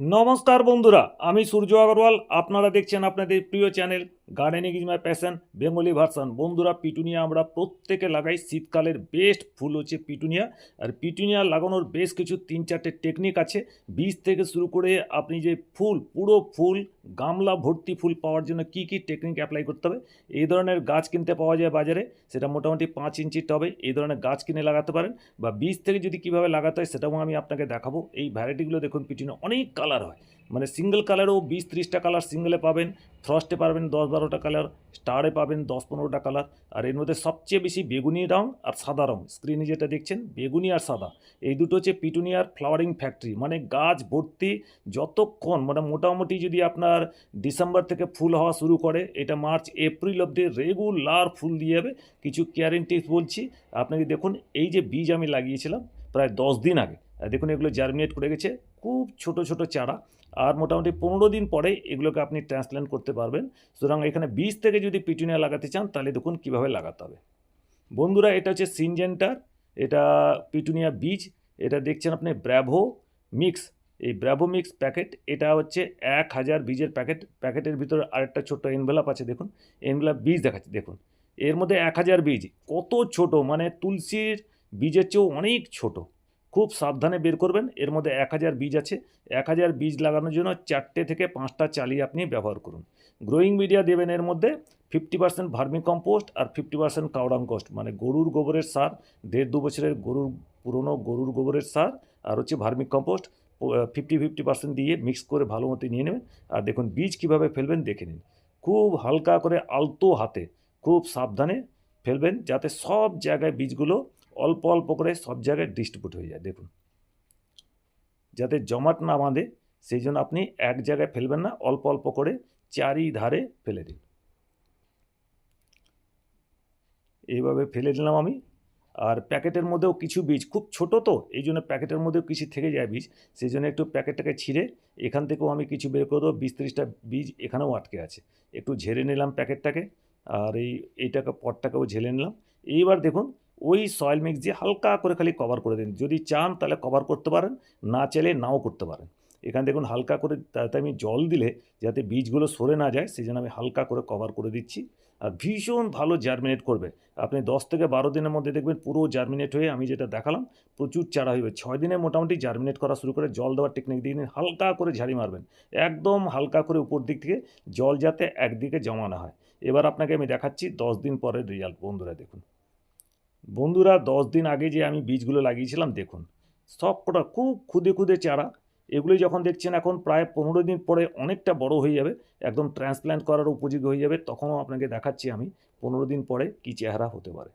নমস্কার বন্ধুরা আমি সূর্য আগরওয়াল আপনারা দেখছেন আপনাদের প্রিয় channel gardening is my passion Bengali version বন্ধুরা, পিটুনিয়া আমরা প্রত্যেকে লাগাই। শীতকালের বেস্ট ফুল হচ্ছে পিটুনিয়া। আর পিটুনিয়া লাগানোর বেশ কিছু তিন চারটে টেকনিক আছে। বীজ থেকে শুরু করে আপনি যে ফুল, পুরো ফুল, গামলা ভর্তি ফুল পাওয়ার জন্য কি কি টেকনিক অ্যাপ্লাই করতে হবে, এই ধরনের গাছ কিনতে পাওয়া যায় বাজারে। সেটা মোটামুটি পাঁচ ইঞ্চি টবে এই ধরনের গাছ কিনে লাগাতে পারেন। বা বীজ থেকে যদি কীভাবে লাগাতে হয় সেটাও আমি আপনাকে দেখাবো। এই ভ্যারাইটিগুলো দেখুন, পিটুনিয়া অনেক কালার হয়। মানে সিঙ্গেল কালারেও বিশ ত্রিশটা কালার সিঙ্গেলে পাবেন। ফ্রস্টে পাবেন দশ বারোটা কালার স্টারে পাবেন দশ পনেরোটা কালার আর এর মধ্যে সবচেয়ে বেশি বেগুনি রং আর সাদা রং। স্ক্রিনে যেটা দেখছেন, বেগুনি আর সাদা। এই দুটো হচ্ছে পিটুনিয়ার ফ্লাওয়ারিং ফ্যাক্টরি মানে গাছ ভর্তি যতক্ষণ মানে মোটামুটি যদি আপনার ডিসেম্বর থেকে ফুল হওয়া শুরু করে, এটা মার্চ এপ্রিল অবধি রেগুলার ফুল দিয়ে যাবে। কিছু কেয়ারিং বলছি আপনাকে দেখুন, এই যে বীজ আমি লাগিয়েছিলাম প্রায় দশ দিন আগে, দেখুন এগুলো জার্মিনেট করে গেছে, খুব ছোট ছোট চারা। আর মোটামুটি পনেরো দিন পরে এগুলোকে আপনি ট্রান্সপ্ল্যান্ট করতে পারবেন। সুতরাং এখানে বীজ থেকে যদি পিটুনিয়া লাগাতে চান, তাহলে দেখুন কীভাবে লাগাতে হবে। বন্ধুরা, এটা হচ্ছে সিনজেন্টার এটা পিটুনিয়া বীজ, এটা দেখছেন আপনি ব্র্যাভো মিক্স। এই ব্র্যাভো মিক্স প্যাকেট, এটা হচ্ছে এক হাজার বীজের প্যাকেট। প্যাকেটের ভিতরে আরেকটা ছোট্ট এনভেলাপ আছে, দেখুন। এনভেলাপ বীজ দেখাচ্ছে, দেখুন। এর মধ্যে এক হাজার বীজ, কত ছোট মানে তুলসীর বীজের চেয়েও অনেক ছোট। খুব সাবধানে বের করবেন। এর মধ্যে এক হাজার বীজ আছে। এক হাজার বীজ লাগানোর জন্য চারটে থেকে পাঁচটা চালি আপনি ব্যবহার করুন। গ্রোয়িং মিডিয়া দেবেন এর মধ্যে ফিফটি পার্সেন্ট ভার্মি কম্পোস্ট আর fifty percent cow dung cost মানে গরুর গোবরের সার, দেড় দু বছরের গরুর, পুরনো গরুর গোবরের সার আর হচ্ছে vermicompost fifty fifty percent দিয়ে মিক্স করে ভালো মতো নিয়ে নেবেন। আর দেখুন বীজ কীভাবে ফেলবেন দেখে নিন। খুব হালকা করে আলতো হাতে, খুব সাবধানে ফেলবেন যাতে সব জায়গায় বীজগুলো অল্প অল্প করে সব জায়গায় ডিস্ট্রিবিউট হয়ে যায়, দেখুন। যাতে জমাট না বাঁধে, সেই জন্য আপনি এক জায়গায় ফেলবেন না, অল্প অল্প করে চারিধারে ফেলে দিন। এইভাবে ফেলে দিলাম আমি। আর প্যাকেটের মধ্যেও কিছু বীজ, খুব ছোট তো, এই জন্য প্যাকেটের মধ্যেও কিছু থেকে যায় বীজ, সেই জন্য একটু প্যাকেটটাকে ছিঁড়ে এখান থেকেও আমি কিছু বের করে দেবো, বিশ ত্রিশটা বীজ এখানেও আটকে আছে। একটু ঝেড়ে নিলাম প্যাকেটটাকে, আর এই, এইটাকে, পটটাকেও ঝেলে নিলাম। এইবার দেখুন ওই সয়েল মিক্স দিয়ে হালকা করে খালি কভার করে দিন। যদি চান তাহলে কভার করতে পারেন, না চাইলে নাও করতে পারেন। এখানে দেখুন হালকা করে তাতে আমি জল দিলে যাতে বীজগুলো সরে না যায় সেই জন্য আমি হালকা করে কভার করে দিচ্ছি। আর ভীষণ ভালো জার্মিনেট করবে। আপনি দশ থেকে বারো দিনের মধ্যে দেখবেন পুরো জার্মিনেট হয়ে আমি যেটা দেখালাম, প্রচুর চারা হইবে। ছয় দিনে মোটামুটি জার্মিনেট করা শুরু করে জল দেওয়ার টেকনিক দিয়ে দিন, হালকা করে ঝাড়ি মারবেন। একদম হালকা করে উপর দিক থেকে জল যাতে একদিকে জমা না হয়। এবার আপনাকে আমি দেখাচ্ছি দশ দিন পরের রেজাল্ট বন্ধুরা দেখুন। বন্ধুরা, দশ দিন আগে যে আমি বীজগুলো লাগিয়েছিলাম, দেখুন, সব কটা খুব খুদে খুদে চারা। এগুলি যখন দেখছেন এখন, প্রায় পনেরো দিন পরে অনেকটা বড় হয়ে যাবে, একদম ট্রান্সপ্ল্যান্ট করার উপযোগী হয়ে যাবে। তখনও আপনাকে দেখাচ্ছি আমি পনেরো দিন পরে কী চেহারা হতে পারে।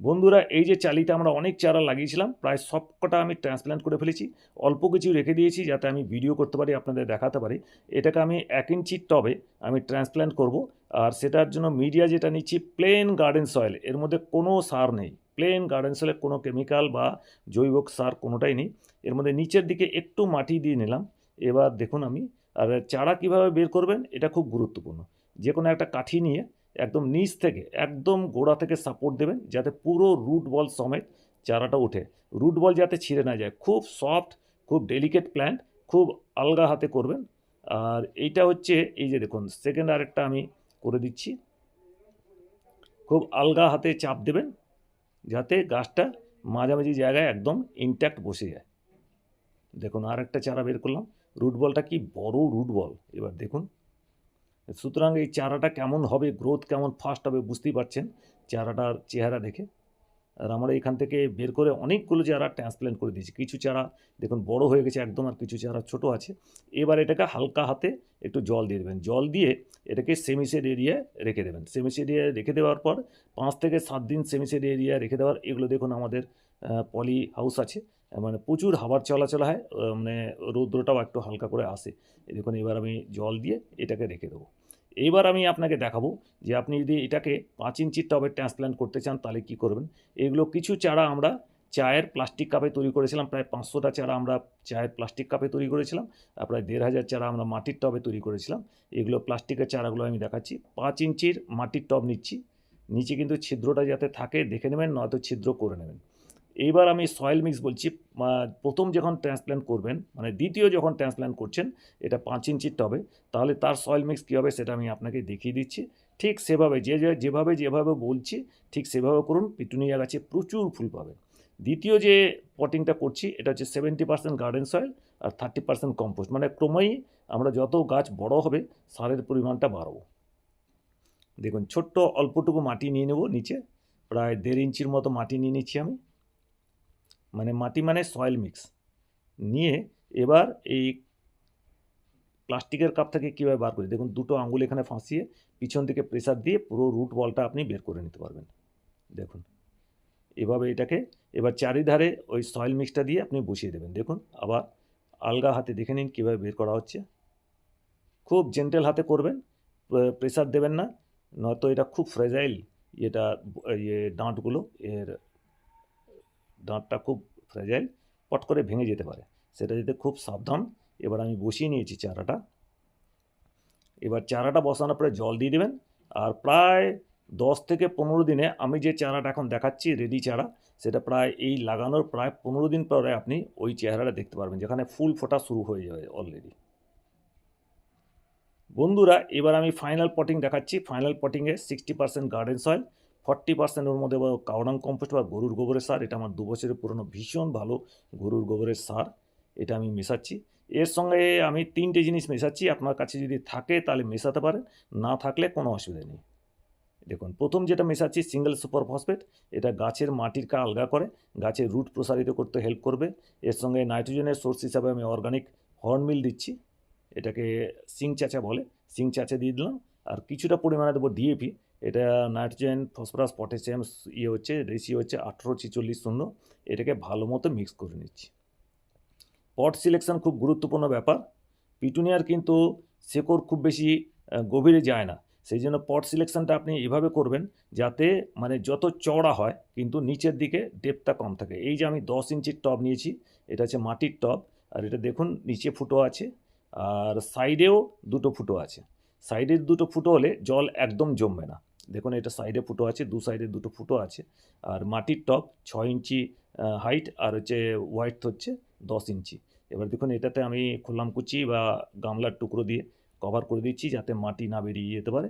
বন্ধুরা, এই যে চালিতে আমরা অনেক চারা লাগিয়েছিলাম, প্রায় সবকটা আমি ট্রান্সপ্ল্যান্ট করে ফেলেছি। অল্প কিছু রেখে দিয়েছি যাতে আমি ভিডিও করতে পারি, আপনাদের দেখাতে পারি। এটাকে আমি এক ইঞ্চির টবে আমি ট্রান্সপ্ল্যান্ট করব। আর সেটার জন্য মিডিয়া যেটা নিচ্ছি প্লেন গার্ডেন সয়েল এর মধ্যে কোনো সার নেই। প্লেন গার্ডেন সয়েলে কোনো কেমিক্যাল বা জৈব সার কোনোটাই নেই। এর মধ্যে নিচের দিকে একটু মাটি দিয়ে নিলাম। এবার দেখুন আমি, আর চারা কীভাবে বের করবেন, এটা খুব গুরুত্বপূর্ণ। যে কোনো একটা কাঠি নিয়ে একদম নিচ থেকে, একদম গোড়া থেকে সাপোর্ট দেবেন, যাতে পুরো রুট বল সমেত চারাটা ওঠে। রুট বল যাতে ছিঁড়ে না যায়। খুব সফট খুব ডেলিকেট প্ল্যান্ট খুব আলগা হাতে করবেন। আর এইটা হচ্ছে, এই যে দেখুন সেকেন্ড আরেকটা আমি করে দিচ্ছি। খুব আলগা হাতে চাপ দেবেন যাতে গাছটা মাঝামাঝি জায়গায় একদম ইনট্যাক্ট বসে যায়। দেখুন আর একটা চারা বের করলাম। রুট বলটা কি বড় রুট বল? এবার দেখুন। সুতরাং এই চারাটা কেমন হবে গ্রোথ কেমন ফাস্ট হবে বুঝতেই পারছেন। চারাটার চেহারা দেখে। আর আমরা এখান থেকে বের করে অনেকগুলো চারা ট্রান্সপ্ল্যান্ট করে দিয়েছি। কিছু চারা দেখুন বড় হয়ে গেছে একদম আর কিছু চারা ছোট আছে। এবার এটাকে হালকা হাতে একটু জল দিয়ে দেবেন। জল দিয়ে এটাকে সেমিসেড এরিয়ায় রেখে দেবেন। সেমিসেড এরিয়ায় রেখে দেওয়ার পর পাঁচ থেকে সাত দিন সেমিসেড এরিয়ায় রেখে দেওয়ার এগুলো দেখুন আমাদের পলি হাউস আছে। মানে প্রচুর হাওয়ার চলাচল হয় মানে রৌদ্রটাও একটু হালকা করে আসে। দেখুন এবার আমি জল দিয়ে এটাকে রেখে দেবো। এইবার আমি আপনাকে দেখাবো যে আপনি যদি এটাকে পাঁচ ইঞ্চির টবে ট্রান্সপ্ল্যান্ট করতে চান, তাহলে কী করবেন? এগুলো কিছু চারা আমরা চায়ের প্লাস্টিক কাপে তৈরি করেছিলাম, প্রায় পাঁচশোটা চারা আমরা চায়ের প্লাস্টিক কাপে তৈরি করেছিলাম আর প্রায় দেড় হাজার চারা আমরা মাটির টবে তৈরি করেছিলাম। এগুলো প্লাস্টিকের চারাগুলো আমি দেখাচ্ছি। পাঁচ ইঞ্চির মাটির টব নিচ্ছি। নিচে কিন্তু ছিদ্রটা যাতে থাকে, দেখে নেবেন, নয়তো ছিদ্র করে নেবেন। এইবার আমি সয়েল মিক্স বলছি প্রথম যখন ট্রান্সপ্ল্যান্ট করবেন মানে দ্বিতীয় যখন ট্রান্সপ্ল্যান্ট করছেন, এটা পাঁচ ইঞ্চির টবে, তাহলে তার সয়েল মিক্স কী হবে সেটা আমি আপনাকে দেখিয়ে দিচ্ছি। ঠিক সেভাবে, যে যেভাবে যেভাবে বলছি, ঠিক সেভাবে করুন, পিটুনিয়া গাছে প্রচুর ফুল পাবেন দ্বিতীয় যে পটিংটা করছি, এটা হচ্ছে সেভেন্টি পার্সেন্ট গার্ডেন সয়েল আর থার্টি পার্সেন্ট কম্পোস্ট মানে ক্রমেই আমরা যত গাছ বড় হবে, সারের পরিমাণটা বাড়াবো। দেখুন, ছোট্ট অল্পটুকু মাটি নিয়ে নেব নিচে, প্রায় দেড় ইঞ্চির মতো মাটি নিয়ে নিচ্ছি আমি। মানে মাটি মানে সয়েল মিক্স নিয়ে এবার এই প্লাস্টিকের কাপ থেকে কীভাবে বার করি? দেখুন, দুটো আঙুল এখানে ফাঁসিয়ে পিছন দিকে প্রেসার দিয়ে পুরো রুট বলটা আপনি বের করে নিতে পারবেন। দেখুন, এভাবে এটাকে এবার চারিধারে ওই সয়েল মিক্সটা দিয়ে আপনি বসিয়ে দেবেন। দেখুন, আবার আলগা হাতে দেখে নিন কীভাবে বের করা হচ্ছে। খুব জেন্টেল হাতে করবেন প্রেসার দেবেন না, নয়তো এটা খুব ফ্রেজাইল এটা ইয়ে ডাঁটগুলো এর ডাঁটটা খুব ফ্রেজাইল পট করে ভেঙে যেতে পারে। সেটা যেতে খুব সাবধান, এবার আমি বসিয়ে নিয়েছি চারাটা। এবার চারাটা বসানোর পরে জল দিয়ে দেবেন। আর প্রায় দশ থেকে পনেরো দিনে আমি যে চারাটা এখন দেখাচ্ছি, রেডি চারা, সেটা প্রায় এই লাগানোর প্রায় পনেরো দিন পরে আপনি ওই চেহারাটা দেখতে পারবেন, যেখানে ফুল ফোটা শুরু হয়ে যাবে অলরেডি বন্ধুরা, এবার আমি ফাইনাল পটিং দেখাচ্ছি। Final পটিংয়ে sixty percent garden soil forty percent ওর মধ্যে কাউডাং কম্পোস্ট বা গরুর গোবরের সার, এটা আমার দু বছরের পুরনো ভীষণ ভালো গরুর গোবরের সার, এটা আমি মেশাচ্ছি। এর সঙ্গে আমি তিনটে জিনিস মেশাচ্ছি, আপনার কাছে যদি থাকে তাহলে মেশাতে পারেন, না থাকলে কোনো অসুবিধা নেই। দেখুন, প্রথম যেটা মেশাচ্ছি সিঙ্গেল সুপার ফসফেট, এটা গাছের মাটির কা আলগা করে গাছের রুট প্রসারিত করতে হেল্প করবে। এর সঙ্গে নাইট্রোজেনের সোর্স হিসাবে আমি অর্গানিক হর্নমিল দিচ্ছি, এটাকে সিং চাচা বলে, সিং চাচা দিয়ে দিলাম। আর কিছুটা পরিমাণে দেবো ডিএপি এটা নাইট্রোজেন ফসফরাস পটাশিয়াম ইয়ে হচ্ছে রেশিও হচ্ছে আঠেরো ছিচল্লিশ শূন্য। এটাকে ভালো মতো মিক্স করে নিচ্ছি। পট সিলেকশন খুব গুরুত্বপূর্ণ ব্যাপার। পিটুনিয়ার কিন্তু শেকড় খুব বেশি গভীরে যায় না। সেই জন্য পট সিলেকশনটা আপনি এভাবে করবেন যাতে মানে যত চওড়া হয়, কিন্তু নিচের দিকে ডেপটা কম থাকে। এই যে আমি দশ ইঞ্চির টব নিয়েছি, এটা হচ্ছে মাটির টব আর এটা দেখুন, নিচে ফুটো আছে, আর সাইডেও দুটো ফুটো আছে। সাইডের দুটো ফুটো হলে জল একদম জমবে না। দেখুন, এটা সাইডে ফুটো আছে, দু সাইডে দুটো ফুটো আছে। আর মাটির টপ ছ ইঞ্চি হাইট আর হচ্ছে হোয়াইট হচ্ছে দশ ইঞ্চি। এবার দেখুন, এটাতে আমি খোলাম কুচি বা গামলার টুকরো দিয়ে কভার করে দিচ্ছি যাতে মাটি না বেরিয়ে যেতে পারে।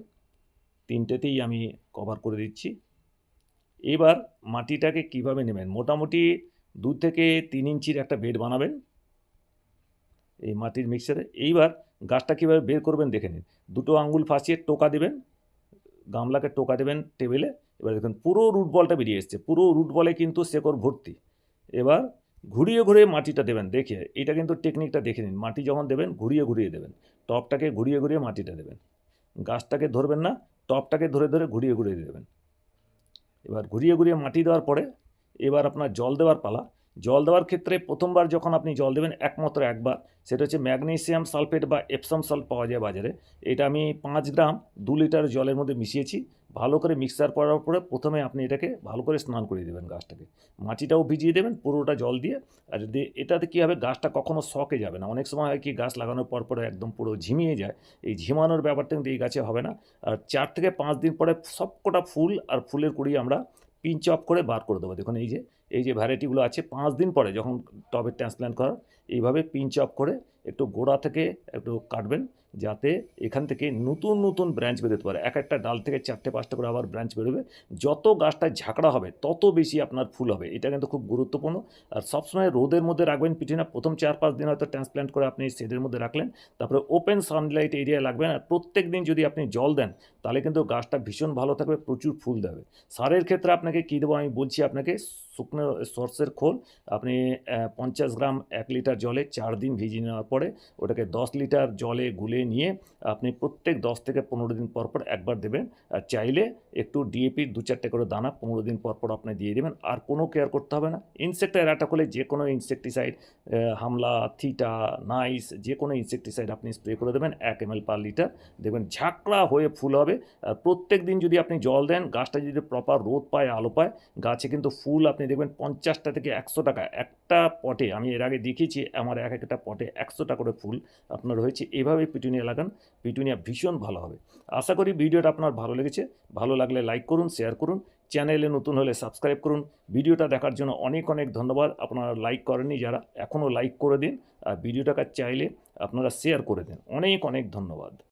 তিনটেতেই আমি কভার করে দিচ্ছি। এবার মাটিটাকে কীভাবে নেবেন? মোটামুটি দু থেকে তিন ইঞ্চির একটা বেড বানাবেন এই মাটির মিক্সারে এইবার গাছটা কীভাবে বের করবেন দেখে নিন। দুটো আঙ্গুল ফাঁসিয়ে টোকা দেবেন। গামলাকে টোকা দেবেন টেবিলে, এবার দেখুন পুরো রুট বলটা বেরিয়ে এসছে। পুরো রুট বলে কিন্তু শেকড় ভর্তি। এবার ঘুরিয়ে ঘুরিয়ে মাটিটা দেবেন। দেখে, এটা কিন্তু টেকনিকটা দেখে নিন। মাটি যখন দেবেন, ঘুরিয়ে ঘুরিয়ে দেবেন। টপটাকে ঘুরিয়ে ঘুরিয়ে মাটিটা দেবেন। গাছটাকে ধরবেন না, টপটাকে ধরে ধরে ঘুরিয়ে ঘুরিয়ে দেবেন। এবার ঘুরিয়ে ঘুরিয়ে মাটি দেওয়ার পরে, এবার আপনার জল দেওয়ার পালা। জল দেওয়ার ক্ষেত্রে প্রথমবার যখন আপনি জল দেবেন একমাত্র একবার, সেটা হচ্ছে ম্যাগনেসিয়াম সালফেট বা এপসাম সল্ট পাওয়া যায় বাজারে। এটা আমি পাঁচ গ্রাম দু লিটার জলের মধ্যে মিশিয়েছি, ভালো করে মিক্সার করার পরে প্রথমে আপনি এটাকে ভালো করে স্নান করিয়ে দেবেন গাছটাকে। মাটিটাও ভিজিয়ে দেবেন, পুরোটা জল দিয়ে। আর যদি এটাতে কী হবে, গাছটা কখনো শখে যাবে না। অনেক সময় হয় কি, গাছ লাগানোর পর পরে একদম পুরো ঝিমিয়ে যায়। এই ঝিমানোর ব্যাপারটা কিন্তু এই গাছে হবে না। আর চার থেকে পাঁচ দিন পরে সবকটা ফুল আর ফুলের কুড়ি আমরা পিঞ্চ অফ করে বার করে দেবো। দেখুন এই যে এই যে ভ্যারাইটিগুলো আছে, পাঁচ দিন পরে যখন টবে ট্রান্সপ্ল্যান্ট করা এইভাবে পিঞ্চ অফ করে একটু গোড়া থেকে একটু কাটবেন যাতে এখান থেকে নতুন নতুন ব্রাঞ্চ বেরোতে পারে। এক একটা ডাল থেকে চারটে, পাঁচটা করে আবার ব্রাঞ্চ বেরোবে। যত গাছটা ঝাঁকড়া হবে, তত বেশি আপনার ফুল হবে। এটা কিন্তু খুব গুরুত্বপূর্ণ। আর সবসময় রোদের মধ্যে রাখবেন পিঠিনা প্রথম চার পাঁচ দিন হয়তো ট্রান্সপ্ল্যান্ট করে আপনি শেডের মধ্যে রাখলেন। তারপরে ওপেন সানলাইট এরিয়া রাখবেন আর প্রত্যেক দিন যদি আপনি জল দেন, তাহলে কিন্তু গাছটা ভীষণ ভালো থাকবে, প্রচুর ফুল দেবে। সারের ক্ষেত্রে আপনাকে কী দেবো আমি বলছি আপনাকে, শুকনো সর্ষের খোল। আপনি পঞ্চাশ গ্রাম এক লিটার জলে চার দিন ভিজিয়ে নেওয়ার পরে ওটাকে দশ লিটার জলে গুলে নিয়ে আপনি প্রত্যেক দশ থেকে পনেরো দিন পর পর একবার দেবেন। আর চাইলে একটু ডিএপির দু চারটে করে দানা পনেরো দিন পর পর আপনি দিয়ে দেবেন। আর কোনো কেয়ার করতে হবে না। ইনসেক্ট অ্যাটাক হলে যে কোনো ইনসেকটিসাইড হামলা থিটা নাইস যে কোনো ইনসেকটিসাইড আপনি স্প্রে করে দেবেন। এক এম পার লিটার দেখবেন ঝাঁকড়া হয়ে ফুল হবে। আর প্রত্যেক দিন যদি আপনি জল দেন, গাছটা যদি প্রপার রোদ পায়, আলো পায়, গাছে কিন্তু ফুল আপনি দেখবেন পঞ্চাশটা থেকে একশো টাকা। একটা পটে আমি এর আগে দেখিয়েছি, আমার এক একটা পটে একশো টাকা করে ফুল আপনার হয়েছে। এভাবে পিটুনিয়া লাগান পিটুনিয়া ভীষণ ভালো হবে। আশা করি ভিডিওটা আপনার ভালো লেগেছে। ভালো লাগলে লাইক করুন শেয়ার করুন। চ্যানেলে নতুন হলে সাবস্ক্রাইব করুন। ভিডিওটা দেখার জন্য অনেক অনেক ধন্যবাদ। আপনারা লাইক করেননি, যারা এখনও লাইক করে দিন, আর ভিডিওটাকে চাইলে আপনারা শেয়ার করে দিন। অনেক অনেক ধন্যবাদ।